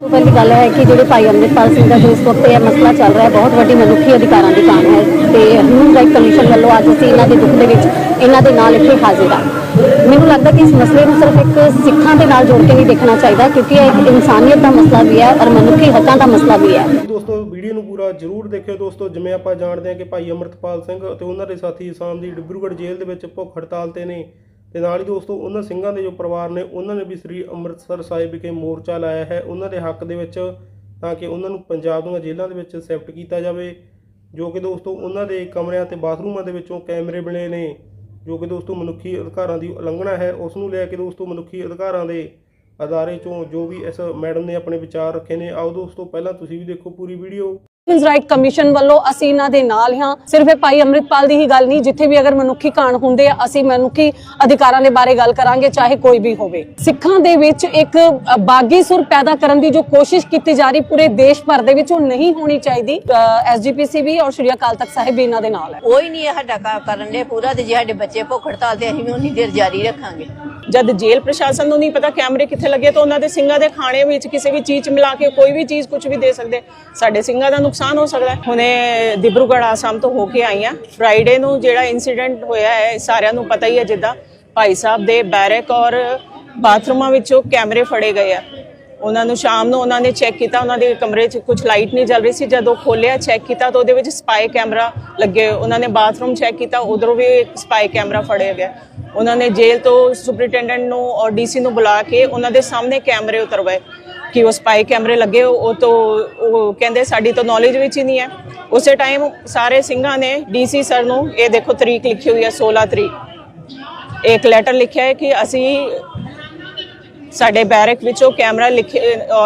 ਤੋਂ ਪਹਿਲੀ ਗੱਲ ਹੈ ਕਿ ਜਿਹੜੇ ਭਾਈ ਅੰਮ੍ਰਿਤਪਾਲ ਸਿੰਘ ਦਾ ਜੋ ਇਸ ਵਕਤ ਇਹ ਮਸਲਾ ਚੱਲ ਰਿਹਾ ਹੈ, ਬਹੁਤ ਵੱਡੀ ਮਨੁੱਖੀ ਅਧਿਕਾਰਾਂ ਦੀ ਕਾਣ ਹੈ ਤੇ ਹਿਊਮਨ ਰਾਈਟ ਕਮਿਸ਼ਨ ਵੱਲੋਂ ਅੱਜ ਅਸੀਂ ਇਹਨਾਂ ਦੇ ਦੁੱਖ ਦੇ ਵਿੱਚ ਇਹਨਾਂ ਦੇ ਨਾਲ ਇੱਥੇ ਹਾਜ਼ਰ ਹਾਂ। ਮੈਨੂੰ ਲੱਗਦਾ ਕਿ ਇਸ ਮਸਲੇ ਨੂੰ ਸਿਰਫ ਇੱਕ ਸਿੱਖਾਂ ਦੇ ਨਾਲ ਜੋੜ ਕੇ ਨਹੀਂ ਦੇਖਣਾ ਚਾਹੀਦਾ, ਕਿਉਂਕਿ ਇਹ ਇੱਕ ਇਨਸਾਨੀਅਤ ਦਾ ਮਸਲਾ ਵੀ ਹੈ ਔਰ ਮਨੁੱਖੀ ਹੱਕਾਂ ਦਾ ਮਸਲਾ ਵੀ ਹੈ। ਦੋਸਤੋ, ਵੀਡੀਓ ਨੂੰ ਪੂਰਾ ਜਰੂਰ ਦੇਖਿਓ ਦੋਸਤੋ, ਜਿਵੇਂ ਆਪਾਂ ਜਾਣਦੇ ਹਾਂ ਕਿ ਭਾਈ ਅਮਰਤਪਾਲ ਸਿੰਘ ਅਤੇ ਉਹਨਾਂ ਦੇ ਸਾਥੀ ਇਸਾਮ ਦੀ ਡਿਬਰੂਗੜ੍ਹ ਜੇਲ੍ਹ ਦੇ ਵਿੱਚ ਭੁੱਖ ਹੜਤਾਲ ਤੇ ਨੇ। ਤੇ ਨਾਲ ਹੀ ਦੋਸਤੋ, ਉਹਨਾਂ ਸਿੰਘਾਂ ਦੇ ਜੋ ਪਰਿਵਾਰ ਨੇ, ਉਹਨਾਂ ਨੇ ਵੀ ਸ੍ਰੀ ਅੰਮ੍ਰਿਤਸਰ ਸਾਹਿਬ ਵਿਖੇ ਮੋਰਚਾ ਲਾਇਆ ਹੈ। ਉਹਨਾਂ ਦੇ ਹੱਕ ਦੇ ਵਿੱਚ ਤਾਂ ਕਿ ਉਹਨਾਂ ਨੂੰ ਪੰਜਾਬ ਦੀਆਂ ਜੇਲ੍ਹਾਂ ਦੇ ਵਿੱਚ ਸ਼ਿਫਟ ਕੀਤਾ ਜਾਵੇ, ਜੋ ਕਿ ਦੋਸਤੋ, ਉਹਨਾਂ ਦੇ ਕਮਰਿਆਂ ਤੇ ਬਾਥਰੂਮਾਂ ਦੇ ਵਿੱਚੋਂ ਕੈਮਰੇ ਬਣੇ ਨੇ, ਜੋ ਕਿ ਦੋਸਤੋ, ਮਨੁੱਖੀ ਅਧਿਕਾਰਾਂ ਦੀ ਉਲੰਘਣਾ ਹੈ। ਉਸ ਨੂੰ ਲੈ ਕੇ ਦੋਸਤੋ, ਮਨੁੱਖੀ ਅਧਿਕਾਰਾਂ ਦੇ ਅਦਾਰੇ ਚੋਂ ਜੋ ਵੀ ਇਸ ਮੈਡਮ ਨੇ ਆਪਣੇ ਵਿਚਾਰ ਰੱਖੇ ਨੇ, ਆਓ ਦੋਸਤੋ, ਪਹਿਲਾਂ ਤੁਸੀਂ ਵੀ ਦੇਖੋ ਪੂਰੀ ਵੀਡੀਓ ਹਿਊਮਨ ਰਾਈਟ ਕਮਿਸ਼ਨ ਵੱਲੋਂ ਅਸੀਂ ਇਹਨਾਂ ਦੇ ਨਾਲ ਹਾਂ ਸਿਰਫ ਇਹ ਭਾਈ ਅੰਮ੍ਰਿਤਪਾਲ ਦੀ ਹੀ ਗੱਲ ਨਹੀਂ ਜਿੱਥੇ ਵੀ ਅਗਰ ਮਨੁੱਖੀ ਕਾਣ ਹੁੰਦੇ ਆ ਅਸੀਂ ਮਨੁੱਖੀ ਅਧਿਕਾਰਾਂ ਦੇ ਬਾਰੇ ਗੱਲ ਕਰਾਂਗੇ ਚਾਹੇ ਕੋਈ ਵੀ ਹੋਵੇ। ਸਿੱਖਾਂ ਦੇ ਵਿੱਚ ਇੱਕ ਬਾਗੀ ਸੁਰ ਪੈਦਾ ਕਰਨ ਦੀ ਜੋ ਕੋਸ਼ਿਸ਼ ਕੀਤੀ ਜਾ ਰਹੀ ਪੂਰੇ ਦੇਸ਼ ਭਰ ਦੇ ਵਿੱਚ ਉਹ ਨਹੀਂ ਹੋਣੀ ਚਾਹੀਦੀ। ਐਸਜੀਪੀਸੀ ਵੀ ਔਰ ਸ਼੍ਰੀ ਅਕਾਲ ਤਖਤ ਸਾਹਿਬ ਵੀ ਇਹਨਾਂ ਦੇ ਨਾਲ ਹੈ। ਕੋਈ ਨਹੀਂ ਇਹ ਸਾਡਾ ਕਰਨ ਦੇ ਪੂਰਾ ਤੇ ਜੇ ਸਾਡੇ ਬੱਚੇ ਭੁੱਖ ਹੜਤਾਲ ਤੇ ਅਸੀਂ ਵੀ ਉਨੀ ਦੇਰ ਜਾਰੀ ਰੱਖਾਂਗੇ। ਜਦ ਜੇਲ੍ਹ ਪ੍ਰਸ਼ਾਸਨ ਨੂੰ ਨਹੀਂ ਪਤਾ ਕੈਮਰੇ ਕਿੱਥੇ ਲੱਗੇ ਤਾਂ ਉਹਨਾਂ ਦੇ ਸਿੰਘਾਂ ਦੇ ਖਾਣੇ ਵਿੱਚ ਕਿਸੇ ਵੀ ਚੀਜ਼ 'ਚ ਮਿਲਾ ਕੇ ਕੋਈ ਵੀ ਚੀਜ਼ ਕੁਝ ਵੀ ਦੇ ਸਕਦੇ। ਸਾਡੇ ਸਿੰਘਾਂ ਦਾ ਨੁਕਸਾਨ ਹੋ ਸਕਦਾ ਹੈ। ਹੁਣੇ ਦਿਬਰੂਗੜ੍ਹ ਆਸਾਮ ਤੋਂ ਹੋ ਕੇ ਆਈ ਫਰਾਈਡੇ ਨੂੰ ਜਿਹੜਾ ਇਨਸੀਡੈਂਟ ਹੋਇਆ ਹੈ ਸਾਰਿਆਂ ਨੂੰ ਪਤਾ ਹੀ ਹੈ, ਜਿੱਦਾਂ ਭਾਈ ਸਾਹਿਬ ਦੇ ਬੈਰਕ ਔਰ ਬਾਥਰੂਮਾਂ ਵਿੱਚੋਂ ਕੈਮਰੇ ਫੜੇ ਗਏ ਆ। ਉਹਨਾਂ ਨੂੰ ਸ਼ਾਮ ਨੂੰ ਉਹਨਾਂ ਨੇ ਚੈੱਕ ਕੀਤਾ, ਉਹਨਾਂ ਦੇ ਕਮਰੇ 'ਚ ਕੁਝ ਲਾਈਟ ਨਹੀਂ ਜਲ ਰਹੀ ਸੀ। ਜਦੋਂ ਖੋਲਿਆ ਚੈੱਕ ਕੀਤਾ ਤਾਂ ਉਹਦੇ ਵਿੱਚ ਸਪਾਈ ਕੈਮਰਾ ਲੱਗੇ ਉਹਨਾਂ ਨੇ ਬਾਥਰੂਮ ਚੈੱਕ ਕੀਤਾ, ਉਧਰੋਂ ਵੀ ਇੱਕ ਸਪਾਈ ਕੈਮਰਾ ਫੜਿਆ ਗਿਆ। ਉਹਨਾਂ ਨੇ ਜੇਲ੍ਹ ਤੋਂ ਸੁਪਰਿੰਟੈਂਡੈਂਟ ਨੂੰ ਔਰ ਡੀਸੀ ਨੂੰ ਬੁਲਾ ਕੇ ਉਹਨਾਂ ਦੇ ਸਾਹਮਣੇ ਕੈਮਰੇ ਉਤਰਵਾਏ। ਕਿ ਉਹ ਸਪਾਈ ਕੈਮਰੇ ਲੱਗੇ ਉਹ ਤੋਂ ਉਹ ਕਹਿੰਦੇ ਸਾਡੀ ਤਾਂ ਨੌਲੇਜ ਵਿੱਚ ਹੀ ਨਹੀਂ ਹੈ। ਉਸੇ ਟਾਈਮ ਸਾਰੇ ਸਿੰਘਾਂ ਨੇ ਡੀਸੀ ਸਰ ਨੂੰ, ਇਹ ਦੇਖੋ ਤਰੀਕ ਲਿਖੀ ਹੋਈ ਹੈ 16 ਤਰੀਕ। ਇੱਕ ਲੈਟਰ ਲਿਖਿਆ ਹੈ ਕਿ ਅਸੀਂ ਸਾਡੇ ਬੈਰਕ ਵਿੱਚੋਂ ਕੈਮਰਾ ਲਿਖੇ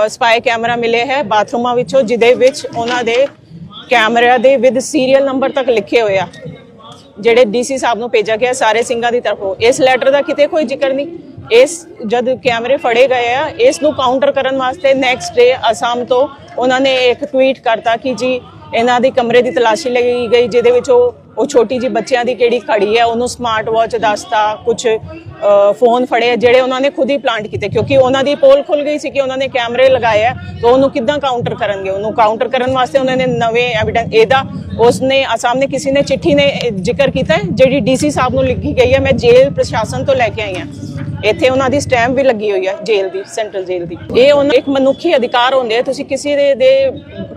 ਸਪਾਈ ਕੈਮਰਾ ਮਿਲੇ ਹੈ, ਬਾਥਰੂਮਾਂ ਵਿੱਚੋਂ, ਜਿਹਦੇ ਵਿੱਚ ਉਹਨਾਂ ਦੇ ਕੈਮਰਿਆਂ ਦੇ ਵਿਦ ਸੀਰੀਅਲ ਨੰਬਰ ਤੱਕ ਲਿਖੇ ਹੋਏ ਆ। ਜਿਹੜੇ ਡੀਸੀ ਸਾਹਿਬ ਨੂੰ ਭੇਜਿਆ ਗਿਆ, ਸਾਰੇ ਸਿੰਘਾਂ ਦੀ ਤਰਫੋਂ। ਇਸ ਲੈਟਰ ਦਾ ਕਿਤੇ ਕੋਈ ਜ਼ਿਕਰ ਨਹੀਂ। ਇਸ ਜਦ ਕੈਮਰੇ ਫੜੇ ਗਏ ਆ ਇਸ ਨੂੰ ਕਾਊਂਟਰ ਕਰਨ ਵਾਸਤੇ ਨੈਕਸਟ ਡੇ ਅਸਾਮ ਤੋਂ ਉਹਨਾਂ ਨੇ ਇੱਕ ਟਵੀਟ ਕਰਤਾ ਕਿ ਜੀ ਇਹਨਾਂ ਦੀ ਕਮਰੇ ਦੀ ਤਲਾਸ਼ੀ ਲਈ ਗਈ ਜਿਹਦੇ ਵਿੱਚ ਉਹ ਉਹ ਛੋਟੀ ਜੀ ਬੱਚਿਆਂ ਦੀ ਕਿਹੜੀ ਘੜੀ ਹੈ ਉਹਨੂੰ ਸਮਾਰਟ ਵਾਚ ਦੱਸਤਾ ਕੁਝ ਫੋਨ ਫੜੇ ਜਿਹੜੇ ਉਹਨਾਂ ਨੇ ਖੁਦ ਹੀ ਪਲਾਂਟ ਕੀਤੇ ਕਿਉਂਕਿ ਉਹਨਾਂ ਦੀ ਪੋਲ ਖੁੱਲ ਗਈ ਸੀ ਕਿ ਉਹਨਾਂ ਨੇ ਕੈਮਰੇ ਲਗਾਏ ਆ ਤਾਂ ਉਹਨੂੰ ਕਿੱਦਾਂ ਕਾਊਂਟਰ ਕਰਨਗੇ? ਉਹਨੂੰ ਕਾਊਂਟਰ ਕਰਨ ਵਾਸਤੇ ਉਹਨਾਂ ਨੇ ਨਵੇਂ ਐਵੀਡੈਂਸ ਇਹਦਾ ਉਸਨੇ ਅਸਾਮ ਨੇ ਕਿਸੇ ਨੇ ਚਿੱਠੀ ਨੇ ਜ਼ਿਕਰ ਕੀਤਾ ਹੈ, ਜਿਹੜੀ ਡੀਸੀ ਸਾਹਿਬ ਨੂੰ ਲਿਖੀ ਗਈ ਹੈ ਮੈਂ ਜੇਲ੍ਹ ਪ੍ਰਸ਼ਾਸਨ ਤੋਂ ਲੈ ਕੇ ਆਈ ਹਾਂ। ਇੱਥੇ ਉਹਨਾਂ ਦੀ ਸਟੈਂਪ ਵੀ ਲੱਗੀ ਹੋਈ ਹੈ ਜੇਲ੍ਹ ਦੀ, ਸੈਂਟਰਲ ਜੇਲ੍ਹ ਦੀ। ਇਹ ਉਹਨਾਂ ਇੱਕ ਮਨੁੱਖੀ ਅਧਿਕਾਰ ਹੁੰਦੇ ਆ, ਤੁਸੀਂ ਕਿਸੇ ਦੇ ਦੇ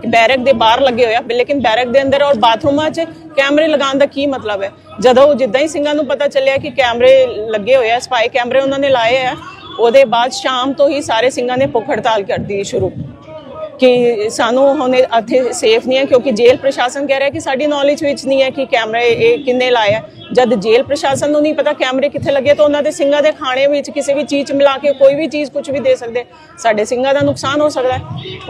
ਬੈਰਕ ਦੇ ਬਾਹਰ ਲੱਗੇ ਹੋਇਆ ਲੇਕਿਨ ਬੈਰਕ ਦੇ ਅੰਦਰ ਔਰ ਬਾਥਰੂਮਾਂ 'ਚ ਕੈਮਰੇ ਲਗਾਉਣ ਦਾ ਕੀ ਮਤਲਬ ਹੈ? ਜਦੋਂ ਜਿੱਦਾਂ ਹੀ ਸਿੰਘਾਂ ਨੂੰ ਪਤਾ ਚੱਲਿਆ ਕਿ ਕੈਮਰੇ ਲੱਗੇ ਹੋਏ ਆ ਸਪਾਈ ਕੈਮਰੇ ਉਹਨਾਂ ਨੇ ਲਾਏ ਆ, ਉਹਦੇ ਬਾਅਦ ਸ਼ਾਮ ਤੋਂ ਹੀ ਸਾਰੇ ਸਿੰਘਾਂ ਨੇ ਭੁੱਖ ਹੜਤਾਲ ਕਰ ਦਿੱਤੀ ਸ਼ੁਰੂ। ਕਿ ਸਾਨੂੰ ਹੁਣ ਇੱਥੇ ਸੇਫ ਨਹੀਂ ਹੈ ਕਿਉਂਕਿ ਜੇਲ੍ਹ ਪ੍ਰਸ਼ਾਸਨ ਕਹਿ ਰਿਹਾ ਕਿ ਸਾਡੀ ਨੌਲੇਜ ਵਿੱਚ ਨਹੀਂ ਹੈ ਕਿ ਕੈਮਰੇ ਇਹ ਕਿੰਨੇ ਲਾਏ ਆ। ਜਦ ਜੇਲ੍ਹ ਪ੍ਰਸ਼ਾਸਨ ਨੂੰ ਨਹੀਂ ਪਤਾ ਕੈਮਰੇ ਕਿੱਥੇ ਲੱਗੇ, ਤਾਂ ਉਹਨਾਂ ਦੇ ਸਿੰਘਾਂ ਦੇ ਖਾਣੇ ਵਿੱਚ ਕਿਸੇ ਵੀ ਚੀਜ਼ 'ਚ ਮਿਲਾ ਕੇ ਕੋਈ ਵੀ ਚੀਜ਼ ਕੁਝ ਵੀ ਦੇ ਸਕਦੇ। ਸਾਡੇ ਸਿੰਘਾਂ ਦਾ ਨੁਕਸਾਨ ਹੋ ਸਕਦਾ ਹੈ।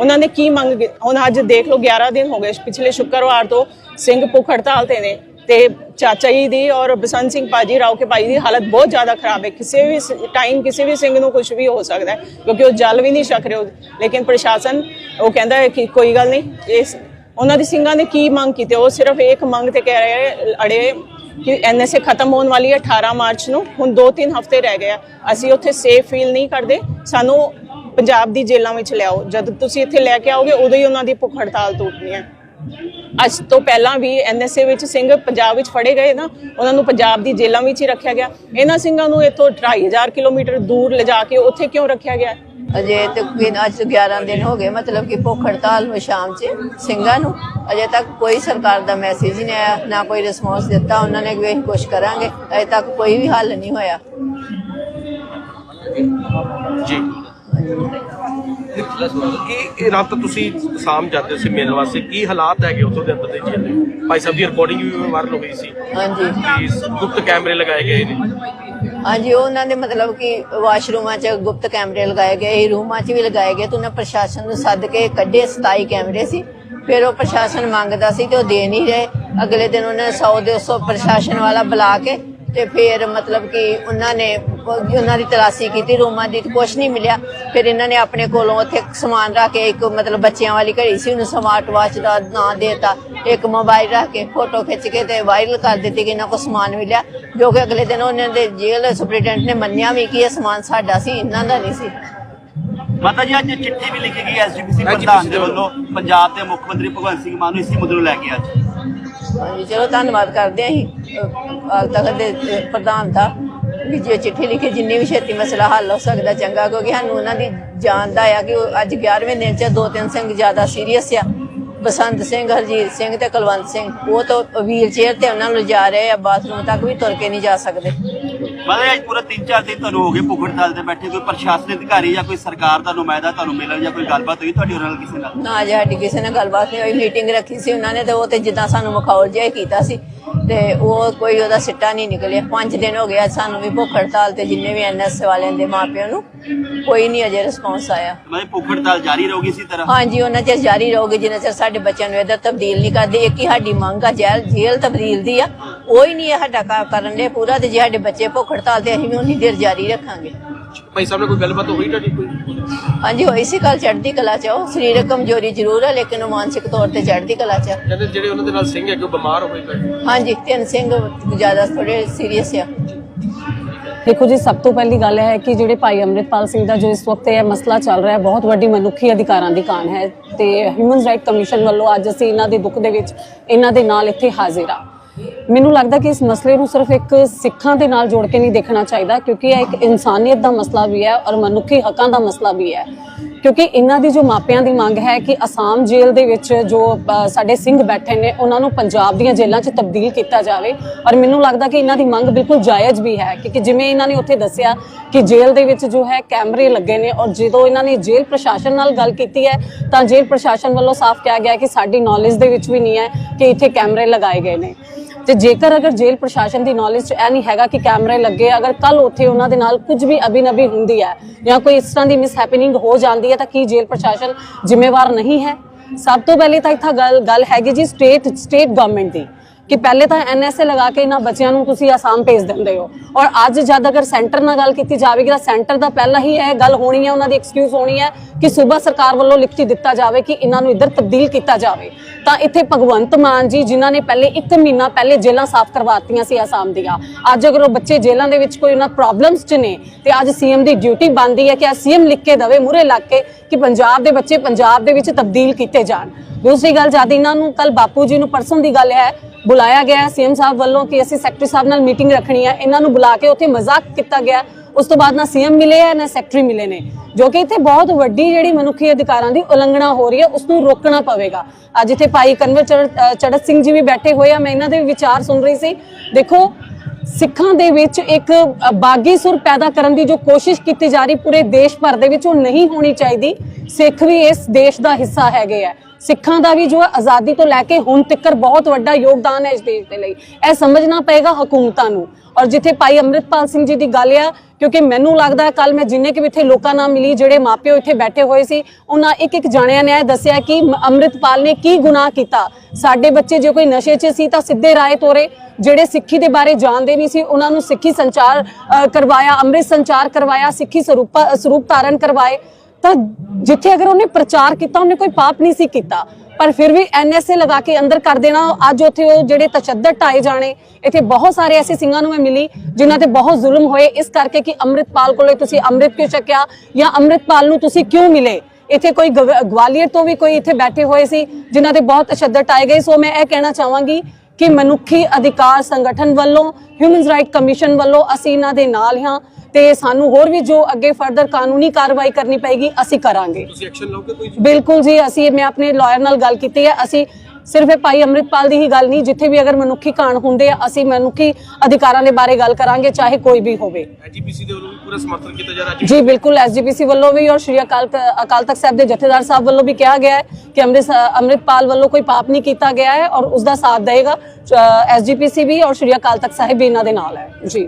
ਉਹਨਾਂ ਨੇ ਕੀ ਮੰਗ ਹੁਣ ਅੱਜ ਦੇਖ ਲਓ 11 ਦਿਨ ਹੋ ਗਏ, ਪਿਛਲੇ ਸ਼ੁੱਕਰਵਾਰ ਤੋਂ ਸਿੰਘ ਭੁੱਖ ਹੜਤਾਲ ਤੇ ਨੇ। ਤੇ ਚਾਚਾ ਜੀ ਦੀ ਔਰ ਬਸੰਤ ਸਿੰਘ ਪਾਜੀ ਰਾਓ ਕੇ ਭਾਈ ਦੀ ਹਾਲਤ ਬਹੁਤ ਜ਼ਿਆਦਾ ਖਰਾਬ ਹੈ। ਕਿਸੇ ਵੀ ਟਾਈਮ ਕਿਸੇ ਵੀ ਸਿੰਘ ਨੂੰ ਕੁਝ ਵੀ ਹੋ ਸਕਦਾ ਹੈ, ਕਿਉਂਕਿ ਉਹ ਜਲ ਵੀ ਨਹੀਂ ਛਕ ਰਹੇ ਲੇਕਿਨ ਪ੍ਰਸ਼ਾਸਨ ਉਹ ਕਹਿੰਦਾ ਹੈ ਕਿ ਕੋਈ ਗੱਲ ਨਹੀਂ, ਇਸ ਉਹਨਾਂ ਦੀ ਸਿੰਘਾਂ ਨੇ ਕੀ ਮੰਗ ਕੀਤੀ? ਉਹ ਸਿਰਫ ਇੱਕ ਮੰਗ ਤੇ ਕਹਿ ਰਹੇ ਅੜੇ ਕਿ ਐਨਐਸਏ ਖਤਮ ਹੋਣ ਵਾਲੀ ਹੈ 18 ਮਾਰਚ ਨੂੰ, ਹੁਣ 2-3 ਹਫ਼ਤੇ ਰਹਿ ਗਏ ਆ। ਅਸੀਂ ਉੱਥੇ ਸੇਫ ਫੀਲ ਨਹੀਂ ਕਰਦੇ, ਸਾਨੂੰ ਪੰਜਾਬ ਦੀ ਜੇਲ੍ਹਾਂ ਵਿੱਚ ਲਿਆਓ। ਜਦ ਤੁਸੀਂ ਇੱਥੇ ਲੈ ਕੇ ਆਓਗੇ, ਉਦੋਂ ਹੀ ਉਹਨਾਂ ਦੀ ਭੁੱਖ ਹੜਤਾਲ ਟੁੱਟਣੀ ਹੈ। ਅੱਜ ਤੋਂ ਪਹਿਲਾਂ ਵੀ ਐਨਐਸਏ ਵਿੱਚ ਸਿੰਘ ਪੰਜਾਬ ਵਿੱਚ ਫੜੇ ਗਏ ਨਾ ਉਹਨਾਂ ਨੂੰ ਪੰਜਾਬ ਦੀ ਜੇਲ੍ਹਾਂ ਵਿੱਚ ਹੀ ਰੱਖਿਆ ਗਿਆ। ਇਹਨਾਂ ਸਿੰਘਾਂ ਨੂੰ ਇੱਥੋਂ 2500 ਕਿਲੋਮੀਟਰ ਦੂਰ ਲਿਜਾ ਕੇ ਉੱਥੇ ਕਿਉਂ ਰੱਖਿਆ ਗਿਆ? ਅਜੇ ਤੇ ਕੋਈ ਅੱਜ 11 ਦਿਨ ਹੋ ਗਏ ਮਤਲਬ ਕਿ ਭੁੱਖ ਹੜਤਾਲ ਨੂੰ ਸ਼ਾਮ 'ਚ ਸਿੰਘਾਂ ਨੂੰ। ਅਜੇ ਤੱਕ ਕੋਈ ਸਰਕਾਰ ਦਾ ਮੈਸੇਜ ਹੀ ਨਹੀਂ ਆਇਆ ਨਾ ਕੋਈ ਰਿਸਪੌਂਸ ਦਿੱਤਾ ਉਹਨਾਂ ਨੇ ਵੀ ਅਸੀਂ ਕੁਛ ਕਰਾਂਗੇ। ਅਜੇ ਤੱਕ ਕੋਈ ਵੀ ਹੱਲ ਨਹੀਂ ਹੋਇਆ। ਜੀ। ਇਹ ਇਹ ਰਾਤ ਤੁਸੀਂ ਸ਼ਾਮ ਜਾਂਦੇ ਸੀ ਮਿਲਣ ਵਾਸਤੇ। ਕੀ ਹਾਲਾਤ ਹੈਗੇ ਉੱਥੋਂ ਦੇ ਅੰਦਰ ਦੇ ਜੇਲ੍ਹ ਦੇ? ਭਾਈ ਸਾਹਿਬ ਦੀ ਰਿਕਾਰਡਿੰਗ ਵੀ ਵਾਇਰਲ ਹੋਈ ਸੀ ਹਾਂਜੀ। ਕਿ ਗੁਪਤ ਕੈਮਰੇ ਲਗਾਏ ਗਏ ਨੇ। ਹਾਂਜੀ ਉਹ ਉਹਨਾਂ ਦੇ ਮਤਲਬ ਕਿ ਵਾਸ਼ਰੂਮਾਂ 'ਚ ਗੁਪਤ ਕੈਮਰੇ ਲਗਾਏ ਗਏ ਸੀ ਰੂਮਾਂ 'ਚ ਵੀ ਲਗਾਏ ਗਏ ਤੇ ਉਹਨਾਂ ਪ੍ਰਸ਼ਾਸਨ ਨੂੰ ਸੱਦ ਕੇ ਕੱਢੇ 27 ਕੈਮਰੇ ਸੀ। ਫਿਰ ਉਹ ਪ੍ਰਸ਼ਾਸਨ ਮੰਗਦਾ ਸੀ ਤੇ ਉਹ ਦੇ ਨਹੀਂ ਰਹੇ। ਅਗਲੇ ਦਿਨ ਉਹਨਾਂ 100 ਦੇ 100 ਪ੍ਰਸ਼ਾਸਨ ਵਾਲਾ ਬੁਲਾ ਕੇ ਤੇ ਫਿਰ ਮਤਲਬ ਕਿ ਉਹਨਾਂ ਨੇ ਉਹਨਾਂ ਦੀ ਤਲਾਸ਼ੀ ਕੀਤੀ ਰੂਮਾਂ ਦੀ ਕੁਝ ਨਹੀਂ ਮਿਲਿਆ। ਫਿਰ ਇਹਨਾਂ ਨੇ ਆਪਣੇ ਕੋਲੋਂ ਉੱਥੇ ਸਮਾਨ ਰੱਖ ਕੇ ਇੱਕ ਮਤਲਬ ਬੱਚਿਆਂ ਵਾਲੀ ਘੜੀ ਸੀ ਉਹਨੂੰ ਸਮਾਰਟ ਵਾਚ ਦਾ ਨਾਂ ਦੇਤਾ। ਇੱਕ ਮੋਬਾਈਲ ਰੱਖ ਕੇ ਫੋਟੋ ਖਿੱਚ ਕੇ ਤੇ ਵਾਇਰਲ ਕਰ ਦਿੱਤੀ ਕਿ ਇਹਨਾਂ ਕੋਲ ਸਮਾਨ ਮਿਲਿਆ ਜੋ ਕਿ ਅਗਲੇ ਦਿਨ ਉਹਨਾਂ ਦੇ ਜੇਲ੍ਹ ਸੁਪਰਡੈਂਟ ਨੇ ਮੰਨਿਆ ਵੀ ਕਿ ਇਹ ਸਮਾਨ ਸਾਡਾ ਸੀ ਇਹਨਾਂ ਦਾ ਨਹੀਂ ਸੀ। ਮਾਤਾ ਜੀ ਅੱਜ ਚਿੱਠੀ ਵੀ ਲਿਖੀ ਗਈ ਐਸਜੀਪੀਸੀ ਪ੍ਰਧਾਨ ਦੇ ਵੱਲੋਂ ਪੰਜਾਬ ਦੇ ਮੁੱਖ ਮੰਤਰੀ ਭਗਵੰਤ ਸਿੰਘ ਮਾਨ ਨੂੰ ਇਸੇ ਮੁੱਦੇ ਨੂੰ ਲੈ ਕੇ ਅੱਜ। ਹਾਂਜੀ ਚਲੋ ਧੰਨਵਾਦ ਕਰਦੇ ਹਾਂ ਅਸੀਂ ਤਖਤ ਦੇ ਪ੍ਰਧਾਨ ਦਾ। ਵੀ ਜੇ ਚਿੱਠੀ ਲਿਖੀ ਜਿੰਨੀ ਵੀ ਛੇਤੀ ਮਸਲਾ ਹੱਲ ਹੋ ਸਕਦਾ ਚੰਗਾ ਕਿਉਂਕਿ ਸਾਨੂੰ ਉਹਨਾਂ ਦੀ ਜਾਣ ਦਾ ਆ ਕਿ ਉਹ ਅੱਜ 11ਵੇਂ ਦਿਨ ਚ ਦੋ ਤਿੰਨ ਸਿੰਘ ਜ਼ਿਆਦਾ ਸੀਰੀਅਸ ਆ। ਬਸੰਤ ਸਿੰਘ ਹਰਜੀਤ ਸਿੰਘ ਤੇ ਕੁਲਵੰਤ ਸਿੰਘ ਉਹ ਤਾਂ ਵੀਲ ਚੇਅਰ ਤੇ ਉਹਨਾਂ ਨੂੰ ਲਿਜਾ ਰਹੇ ਆ ਬਾਥਰੂਮ ਤੱਕ ਵੀ ਤੁਰ ਕੇ ਨਹੀਂ ਜਾ ਸਕਦੇ। ਮਾਤਾ ਜੀ ਅੱਜ ਪੂਰਾ 3-4 ਦਿਨ ਤੁਹਾਨੂੰ ਹੋ ਗਏ ਭੁੱਖ ਹੜਤਾਲ ਤੇ ਬੈਠੇ ਕੋਈ ਪ੍ਰਸ਼ਾਸਨ ਅਧਿਕਾਰੀ ਜਾਂ ਕੋਈ ਸਰਕਾਰ ਦਾ ਨੁਮਾਇੰਦਾ ਤੁਹਾਨੂੰ ਮਿਲਣ ਜਾਂ ਕੋਈ ਗੱਲਬਾਤ ਹੋਈ ਤੁਹਾਡੀ ਉਹਨਾਂ ਨਾਲ ਕਿਸੇ ਨਾਲ? ਨਾ ਸਾਡੀ ਕਿਸੇ ਨਾਲ ਗੱਲਬਾਤ ਨਹੀਂ ਹੋਈ ਮੀਟਿੰਗ ਰੱਖੀ ਸੀ ਉਹਨਾਂ ਨੇ ਤੇ ਉਹ ਤੇ ਜਿੱਦਾਂ ਸਾਨੂੰ ਮਖੌਲ ਜਿਹਾ ਕੀਤਾ ਸੀ। ਤੇ ਉਹ ਕੋਈ ਉਹਦਾ ਸਿੱਟਾ ਨਹੀਂ ਨਿਕਲਿਆ। ਪੰਜ ਦਿਨ ਹੋ ਗਿਆ ਸਾਨੂੰ ਵੀ ਭੁੱਖ ਹੜਤਾਲ ਤੇ ਜਿੰਨੇ ਵੀ ਐਨਐਸ ਵਾਲਿਆਂ ਦੇ ਮਾਪਿਆਂ ਨੂੰ ਕੋਈ ਨਹੀਂ ਅਜੇ ਰਿਸਪੌਂਸ ਆਇਆ। ਮਾਤਾ ਜੀ ਭੁੱਖ ਹੜਤਾਲ ਜਾਰੀ ਰਹੂਗੀ ਇਸੇ ਤਰ੍ਹਾਂ? ਹਾਂਜੀ ਉਹਨਾਂ ਚਿਰ ਜਾਰੀ ਰਹੋਗੇ ਜਿੰਨਾ ਚਿਰ ਸਾਡੇ ਬੱਚਿਆਂ ਨੂੰ ਇਹਦਾ ਤਬਦੀਲ ਨਹੀਂ ਕਰਦੇ। ਇੱਕ ਹੀ ਸਾਡੀ ਮੰਗ ਆ ਜੇਲ੍ਹ ਜੇਲ੍ਹ ਤਬਦੀਲ ਦੀ ਆ। ਉਹ ਹੀ ਨਹੀਂ ਇਹ ਸਾਡਾ ਕੰਮ ਕਰਨ ਦੇ ਪੂਰਾ ਤੇ ਜੇ ਸਾਡੇ ਬੱਚੇ ਭੁੱਖ ਹੜਤਾਲ ਤੇ ਅਸੀਂ ਵੀ ਉਨੀ ਦੇਰ ਜਾਰੀ ਰੱਖਾਂਗੇ। ਭਾਈ ਸਾਹਿਬ ਨਾਲ ਕੋਈ ਗੱਲਬਾਤ ਹੋਈ ਤੁਹਾਡੀ? ਕੋਈ ਹਾਂਜੀ ਹੋਈ ਸੀ ਕੱਲ ਚੜ੍ਹਦੀ ਕਲਾ ਚ ਉਹ ਸਰੀਰਕ ਕਮਜ਼ੋਰੀ ਜ਼ਰੂਰ ਹੈ ਲੇਕਿਨ ਉਹ ਮਾਨਸਿਕ ਤੌਰ ਤੇ ਚੜ੍ਹਦੀ ਕਲਾ ਚ ਆ। ਕਹਿੰਦੇ ਜਿਹੜੇ ਉਹਨਾਂ ਦੇ ਨਾਲ ਸਿੰਘ ਹੈ ਕੋਈ ਬਿਮਾਰ ਹੋਏ ਹਾਂਜੀ ਤਿੰਨ ਸਿੰਘ ਜ਼ਿਆਦਾ ਥੋੜੇ ਸੀਰੀਅਸ ਆ। ਦੇਖੋ ਜੀ ਸਭ ਤੋਂ ਪਹਿਲੀ ਗੱਲ ਹੈ ਕਿ ਜਿਹੜੇ ਭਾਈ ਅੰਮ੍ਰਿਤਪਾਲ ਸਿੰਘ ਦਾ ਜੋ ਇਸ ਵਕਤ ਇਹ ਮਸਲਾ ਚੱਲ ਰਿਹਾ ਹੈ ਬਹੁਤ ਵੱਡੀ ਮਨੁੱਖੀ ਅਧਿਕਾਰਾਂ ਦੀ ਕਾਣ ਹੈ ਤੇ ਹਿਊਮਨ ਰਾਈਟ ਕਮਿਸ਼ਨ ਵੱਲੋਂ ਅੱਜ ਅਸੀਂ ਇਹਨਾਂ ਦੇ ਦੁੱਖ ਦੇ ਵਿੱਚ ਇਹਨਾਂ ਦੇ ਨਾਲ ਇੱਥੇ ਹਾਜ਼ਰ ਆ ਮੈਨੂੰ ਲੱਗਦਾ ਕਿ ਇਸ ਮਸਲੇ ਨੂੰ ਸਿਰਫ ਇੱਕ ਸਿੱਖਾਂ ਦੇ ਨਾਲ ਜੋੜ ਕੇ ਨਹੀਂ ਦੇਖਣਾ ਚਾਹੀਦਾ, ਕਿਉਂਕਿ ਇਹ ਇੱਕ ਇਨਸਾਨੀਅਤ ਦਾ ਮਸਲਾ ਵੀ ਹੈ ਔਰ ਮਨੁੱਖੀ ਹੱਕਾਂ ਦਾ ਮਸਲਾ ਵੀ ਹੈ। ਕਿਉਂਕਿ ਇਹਨਾਂ ਦੀ ਜੋ ਮਾਪਿਆਂ ਦੀ ਮੰਗ ਹੈ ਕਿ ਅਸਾਮ ਜੇਲ੍ਹ ਦੇ ਵਿੱਚ ਜੋ ਸਾਡੇ ਸਿੰਘ ਬੈਠੇ ਨੇ, ਉਹਨਾਂ ਨੂੰ ਪੰਜਾਬ ਦੀਆਂ ਜੇਲ੍ਹਾਂ 'ਚ ਤਬਦੀਲ ਕੀਤਾ ਜਾਵੇ। ਔਰ ਮੈਨੂੰ ਲੱਗਦਾ ਕਿ ਇਹਨਾਂ ਦੀ ਮੰਗ ਬਿਲਕੁਲ ਜਾਇਜ਼ ਵੀ ਹੈ, ਕਿਉਂਕਿ ਜਿਵੇਂ ਇਹਨਾਂ ਨੇ ਉੱਥੇ ਦੱਸਿਆ ਕਿ ਜੇਲ੍ਹ ਦੇ ਵਿੱਚ ਜੋ ਹੈ ਕੈਮਰੇ ਲੱਗੇ ਨੇ ਔਰ ਜਦੋਂ ਇਹਨਾਂ ਨੇ ਜੇਲ੍ਹ ਪ੍ਰਸ਼ਾਸਨ ਨਾਲ ਗੱਲ ਕੀਤੀ ਹੈ, ਤਾਂ ਜੇਲ੍ਹ ਪ੍ਰਸ਼ਾਸਨ ਵੱਲੋਂ ਸਾਫ਼ ਕਿਹਾ ਗਿਆ ਕਿ ਸਾਡੀ ਨੌਲੇਜ ਦੇ ਵਿੱਚ ਵੀ ਨਹੀਂ ਹੈ ਕਿ ਇੱਥੇ ਕੈਮਰੇ ਲਗਾਏ ਗਏ ਨੇ। ਤੇ ਜੇਕਰ ਅਗਰ ਜੇਲ੍ਹ ਪ੍ਰਸ਼ਾਸਨ ਦੀ ਨੌਲੇਜ 'ਚ ਇਹ ਨਹੀਂ ਹੈਗਾ ਕਿ ਕੈਮਰੇ ਲੱਗੇ, ਅਗਰ ਕੱਲ ਉੱਥੇ ਉਹਨਾਂ ਦੇ ਨਾਲ ਕੁਝ ਵੀ ਅਬਿਨਬੀ ਹੁੰਦੀ ਹੈ ਜਾਂ ਕੋਈ ਇਸ ਤਰ੍ਹਾਂ ਦੀ ਮਿਸ ਹੈਪਨਿੰਗ ਹੋ ਜਾਂਦੀ ਹੈ, ਤਾਂ ਕੀ ਜੇਲ੍ਹ ਪ੍ਰਸ਼ਾਸਨ ਜ਼ਿੰਮੇਵਾਰ ਨਹੀਂ ਹੈ? ਸਭ ਤੋਂ ਪਹਿਲੇ ਤਾਂ ਇੱਥੇ ਗੱਲ ਗੱਲ ਹੈਗੀ ਜੀ ਸਟੇਟ ਸਟੇਟ ਗਵਰਨਮੈਂਟ ਦੀ। ਕਿ ਪਹਿਲੇ ਤਾਂ ਐਨਐਸਏ ਲਗਾ ਕੇ ਇਹਨਾਂ ਬੱਚਿਆਂ ਨੂੰ ਤੁਸੀਂ ਆਸਾਮ ਭੇਜ ਦਿੰਦੇ ਹੋ। ਔਰ ਅੱਜ ਜਦ ਅਗਰ ਸੈਂਟਰ ਨਾਲ ਗੱਲ ਕੀਤੀ ਜਾਵੇਗੀ ਤਾਂ ਸੈਂਟਰ ਦਾ ਪਹਿਲਾਂ ਹੀ ਇਹ ਗੱਲ ਹੋਣੀ ਹੈ, ਉਹਨਾਂ ਦੀ ਐਕਸਕਿਊਜ਼ ਹੋਣੀ ਹੈ ਕਿ ਸੂਬਾ ਸਰਕਾਰ ਵੱਲੋਂ ਲਿਖਤੀ ਦਿੱਤਾ ਜਾਵੇ ਕਿ ਇਹਨਾਂ ਨੂੰ ਇੱਧਰ ਤਬਦੀਲ ਕੀਤਾ ਜਾਵੇ। ਤਾਂ ਇੱਥੇ ਭਗਵੰਤ ਮਾਨ ਜੀ, ਜਿਨ੍ਹਾਂ ਨੇ ਪਹਿਲੇ 1 ਮਹੀਨਾ ਪਹਿਲੇ ਜੇਲ੍ਹਾਂ ਸਾਫ਼ ਕਰਵਾਤੀਆਂ ਸੀ ਆਸਾਮ ਦੀਆਂ। ਅੱਜ ਅਗਰ ਉਹ ਬੱਚੇ ਜੇਲ੍ਹਾਂ ਦੇ ਵਿੱਚ ਕੋਈ ਉਹਨਾਂ ਪ੍ਰੋਬਲਮਸ ਚ ਨੇ, ਤੇ ਅੱਜ ਸੀਐਮ ਦੀ ਡਿਊਟੀ ਬਣਦੀ ਹੈ ਕਿ ਆ ਸੀਐਮ ਲਿਖ ਕੇ ਦਵੇ ਮੂਰੇ ਲੱਗ ਕੇ ਕਿ ਪੰਜਾਬ ਦੇ ਬੱਚੇ ਪੰਜਾਬ ਦੇ ਵਿੱਚ ਤਬਦੀਲ ਕੀਤੇ ਜਾਣ। ਦੂਸਰੀ ਗੱਲ ਜਦ ਇਹਨਾਂ ਨੂੰ ਕੱਲ ਬਾਪੂ ਜੀ ਨੂੰ ਪਰਸੋਂ ਦੀ ਗੱਲ ਹੈ ਬੁਲਾਇਆ ਗਿਆ ਹੈ ਸੀਐਮ ਸਾਹਿਬ ਵੱਲੋਂ ਕਿ ਅਸੀਂ ਸੈਕਟਰੀ ਸਾਹਿਬ ਨਾਲ ਮੀਟਿੰਗ ਰੱਖਣੀ ਹੈ। ਇਹਨਾਂ ਨੂੰ ਬੁਲਾ ਕੇ ਉੱਥੇ ਮਜ਼ਾਕ ਕੀਤਾ ਗਿਆ। ਉਸ ਤੋਂ ਬਾਅਦ ਨਾ ਸੀਐਮ ਮਿਲੇ ਹੈ, ਨਾ ਸੈਕਟਰੀ ਮਿਲੇ ਨੇ। ਜੋ ਕਿ ਇੱਥੇ ਬਹੁਤ ਵੱਡੀ ਜਿਹੜੀ ਮਨੁੱਖੀ ਅਧਿਕਾਰਾਂ ਦੀ ਉਲੰਘਣਾ ਹੋ ਰਹੀ ਹੈ, ਉਸ ਨੂੰ ਰੋਕਣਾ ਪਵੇਗਾ। ਅੱਜ ਇੱਥੇ ਭਾਈ ਕਨਵਰ ਚੜ- ਚੜਤ ਸਿੰਘ ਜੀ ਵੀ ਬੈਠੇ ਹੋਏ ਆ। ਮੈਂ ਇਹਨਾਂ ਦੇ ਵਿਚਾਰ ਸੁਣ ਰਹੀ ਸੀ। ਦੇਖੋ, ਸਿੱਖਾਂ ਦੇ ਵਿੱਚ ਇੱਕ ਬਾਗੀ ਸੁਰ ਪੈਦਾ ਕਰਨ ਦੀ ਜੋ ਕੋਸ਼ਿਸ਼ ਕੀਤੀ ਜਾ ਰਹੀ ਪੂਰੇ ਦੇਸ਼ ਭਰ ਦੇ ਵਿੱਚ ਉਹ ਨਹੀਂ ਹੋਣੀ ਚਾਹੀਦੀ। ਸਿੱਖ ਵੀ ਇਸ ਦੇਸ਼ ਦਾ ਹਿੱਸਾ ਹੈਗੇ ਆ। ਸਿੱਖਾਂ ਦਾ ਵੀ ਜੋ ਹੈ ਆਜ਼ਾਦੀ ਤੋਂ ਲੈ ਕੇ ਹੁਣ ਤੱਕ ਬਹੁਤ ਵੱਡਾ ਯੋਗਦਾਨ ਹੈ ਇਸ ਦੇਸ਼ ਦੇ ਲਈ। ਇਹ ਸਮਝਣਾ ਪਏਗਾ ਹਕੂਮਤਾਂ ਨੂੰ। ਔਰ ਜਿੱਥੇ ਭਾਈ ਅੰਮ੍ਰਿਤਪਾਲ ਸਿੰਘ ਜੀ ਦੀ ਗੱਲ ਆ, ਕਿਉਂਕਿ ਮੈਨੂੰ ਲੱਗਦਾ ਕੱਲ ਮੈਂ ਜਿੰਨੇ ਕਿ ਇੱਥੇ ਲੋਕਾਂ ਨਾਲ ਮਿਲੀ, ਜਿਹੜੇ ਮਾਪਿਓ ਇੱਥੇ ਬੈਠੇ ਹੋਏ ਸੀ, ਉਹਨਾਂ ਇੱਕ ਇੱਕ ਜਾਣਿਆਂ ਨੇ ਇਹ ਦੱਸਿਆ ਕਿ ਮ- ਅੰਮ੍ਰਿਤਪਾਲ ਨੇ ਕੀ ਗੁਨਾਹ ਕੀਤਾ। ਸਾਡੇ ਬੱਚੇ ਜੇ ਕੋਈ ਨਸ਼ੇ 'ਚ ਸੀ ਤਾਂ ਸਿੱਧੇ ਰਾਏ ਤੋਰੇ। ਜਿਹੜੇ ਸਿੱਖੀ ਦੇ ਬਾਰੇ ਜਾਣਦੇ ਨਹੀਂ ਸੀ, ਉਹਨਾਂ ਨੂੰ ਸਿੱਖੀ ਸੰਚਾਰ ਕਰਵਾਇਆ, ਅੰਮ੍ਰਿਤ ਸੰਚਾਰ ਕਰਵਾਇਆ, ਸਿੱਖੀ ਸਰੂਪ ਸਰੂਪ ਧਾਰਨ ਕਰਵਾਏ। ਤਾਂ ਜਿੱਥੇ ਅਗਰ ਉਹਨੇ ਪ੍ਰਚਾਰ ਕੀਤਾ, ਉਹਨੇ ਕੋਈ ਪਾਪ ਨਹੀਂ ਸੀ ਕੀਤਾ। ਪਰ ਫਿਰ ਵੀ ਐਨਐਸਏ ਲਗਾ ਕੇ ਅੰਦਰ ਕਰ ਦੇਣਾ, ਅੱਜ ਉੱਥੇ ਉਹ ਜਿਹੜੇ ਤਸ਼ੱਦਦ ਢਾਏ ਜਾਣੇ, ਇੱਥੇ ਬਹੁਤ ਸਾਰੇ ਐਸੇ ਸਿੰਘਾਂ ਨੂੰ ਮੈਂ ਮਿਲੀ, ਜਿਨ੍ਹਾਂ ਤੇ ਬਹੁਤ ਜ਼ੁਲਮ ਹੋਏ, ਇਸ ਕਰਕੇ ਕਿ ਅੰਮ੍ਰਿਤਪਾਲ ਕੋਲੇ ਤੁਸੀਂ ਅੰਮ੍ਰਿਤ ਕਿਉਂ ਚੱਕਿਆ, ਜਾਂ ਅੰਮ੍ਰਿਤਪਾਲ ਨੂੰ ਤੁਸੀਂ ਕਿਉਂ ਮਿਲੇ? ਇੱਥੇ ਕੋਈ ਗਵ- ਗਵਾਲੀਅਰ ਤੋਂ ਵੀ ਕੋਈ ਇੱਥੇ ਬੈਠੇ ਹੋਏ ਸੀ, ਜਿਨ੍ਹਾਂ ਤੇ ਬਹੁਤ ਤਸ਼ੱਦਦ ਢਾਏ ਗਏ, ਸੋ ਮੈਂ ਇਹ ਕਹਿਣਾ ਚਾਹਾਂਗੀ ਕਿ ਮਨੁੱਖੀ ਅਧਿਕਾਰ ਸੰਗਠਨ ਵੱਲੋਂ ਹਿਊਮਨ ਰਾਈਟ ਕਮਿਸ਼ਨ ਵੱਲੋਂ ਅਸੀਂ ਇਹਨਾਂ ਦੇ ਨਾਲ ਹਾਂ ਤੇ ਸਾਨੂੰ ਹੋਰ ਵੀ ਜੋ ਅੱਗੇ ਫਰਦਰ ਕਾਨੂੰਨੀ ਕਾਰਵਾਈ ਕਰਨੀ ਪਏਗੀ ਅਸੀਂ ਕਰਾਂਗੇ। ਤੁਸੀਂ ਐਕਸ਼ਨ ਲਓਗੇ ਕੋਈ ਬਿਲਕੁਲ ਜੀ ਅਸੀਂ ਮੈਂ ਆਪਣੇ ਲਾਇਰ ਨਾਲ ਗੱਲ ਕੀਤੀ ਹੈ ਅਸੀਂ ਸਿਰਫ ਇਹ ਭਾਈ ਅੰਮ੍ਰਿਤਪਾਲ ਦੀ ਹੀ ਗੱਲ ਨਹੀਂ ਜਿੱਥੇ ਵੀ ਅਗਰ ਮਨੁੱਖੀ ਕਾਣ ਹੁੰਦੇ ਆ ਅਸੀਂ ਮਨੁੱਖੀ ਅਧਿਕਾਰਾਂ ਦੇ ਬਾਰੇ ਗੱਲ ਕਰਾਂਗੇ ਚਾਹੇ ਕੋਈ ਵੀ ਹੋਵੇ। ਐਜੀਪੀਸੀ ਦੇ ਵੱਲੋਂ ਵੀ ਪੂਰਾ ਸਮਰਥਨ ਕੀਤਾ ਜਾ ਰਿਹਾ ਜੀ ਬਿਲਕੁਲ ਐਸਜੀਪੀਸੀ ਵੱਲੋਂ ਵੀ ਔਰ ਸ਼੍ਰੀ ਅਕਾਲ ਅਕਾਲ ਤਖਤ ਸਾਹਿਬ ਦੇ ਜਥੇਦਾਰ ਸਾਹਿਬ ਵੱਲੋਂ ਵੀ ਕਿਹਾ ਗਿਆ ਹੈ ਕਿ ਅੰਮ੍ਰਿਤ ਅੰਮ੍ਰਿਤਪਾਲ ਵੱਲੋਂ ਕੋਈ ਪਾਪ ਨਹੀਂ ਕੀਤਾ ਗਿਆ ਹੈ ਔਰ ਉਸ ਦਾ ਸਾਥ ਦੇਗਾ ਐਸਜੀਪੀਸੀ ਵੀ ਔਰ ਸ਼੍ਰੀ ਅਕਾਲ ਤਖਤ ਸਾਹਿਬ ਵੀ ਇਹਨਾਂ ਦੇ ਨਾਲ ਹੈ ਜੀ।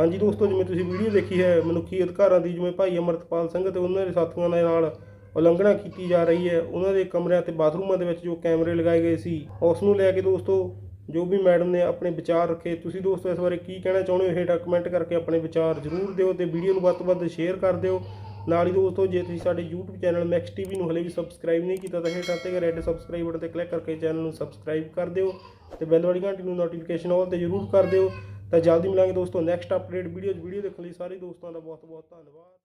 ਹਾਂਜੀ ਦੋਸਤੋ ਜਿਵੇਂ ਤੁਸੀਂ ਵੀਡੀਓ ਦੇਖੀ ਹੈ ਮਨੁੱਖੀ ਅਧਿਕਾਰਾਂ ਦੀ ਜਿਵੇਂ ਭਾਈ ਅਮਰਤਪਾਲ ਸਿੰਘ ਤੇ ਉਹਨਾਂ ਦੇ ਸਾਥੀਆਂ ਦੇ ਨਾਲ ਉਲੰਘਣਾ ਕੀਤੀ ਜਾ ਰਹੀ ਹੈ। ਉਹਨਾਂ ਦੇ ਕਮਰਿਆਂ ਤੇ ਬਾਥਰੂਮਾਂ ਦੇ ਵਿੱਚ ਜੋ ਕੈਮਰੇ ਲਗਾਏ ਗਏ ਸੀ, ਉਸ ਨੂੰ ਲੈ ਕੇ ਦੋਸਤੋ, ਜੋ ਵੀ ਮੈਡਮ ਨੇ ਆਪਣੇ ਵਿਚਾਰ ਰੱਖੇ, ਤੁਸੀਂ ਦੋਸਤੋ ਇਸ ਬਾਰੇ ਕੀ ਕਹਿਣਾ ਚਾਹੁੰਦੇ ਹੋ? ਹੇਠਾਂ ਕਮੈਂਟ ਕਰਕੇ ਆਪਣੇ ਵਿਚਾਰ ਜ਼ਰੂਰ ਦਿਓ ਤੇ ਵੀਡੀਓ ਨੂੰ ਵੱਧ ਤੋਂ ਵੱਧ ਸ਼ੇਅਰ ਕਰ ਦਿਓ। ਨਾਲ ਹੀ ਦੋਸਤੋ, ਜੇ ਤੁਸੀਂ ਸਾਡੇ YouTube ਚੈਨਲ ਮੈਕਸ ਟੀਵੀ ਨੂੰ ਹਲੇ ਵੀ ਸਬਸਕ੍ਰਾਈਬ ਨਹੀਂ ਕੀਤਾ, ਤਾਂ ਹੇਠਾਂ ਤੇ ਰੈੱਡ ਸਬਸਕ੍ਰਾਈਬ ਬਟਨ ਤੇ ਕਲਿੱਕ ਕਰਕੇ ਚੈਨਲ ਨੂੰ ਸਬਸਕ੍ਰਾਈਬ ਕਰ ਦਿਓ ਤੇ ਬੈਲ ਵਾਲੀ ਘੰਟੀ ਨੂੰ ਨੋਟੀਫਿਕੇਸ਼ਨ ਆਲ ਤੇ ਜ਼ਰੂਰ ਕਰ ਦਿਓ। ਤਾਂ ਜਲਦੀ ਮਿਲਾਂਗੇ ਦੋਸਤੋ ਨੈਕਸਟ ਅਪਡੇਟ ਵੀਡੀਓ ਵੀਡੀਓ ਦੇਖਣ ਲਈ ਸਾਰੇ ਦੋਸਤਾਂ ਦਾ ਬਹੁਤ ਬਹੁਤ ਧੰਨਵਾਦ।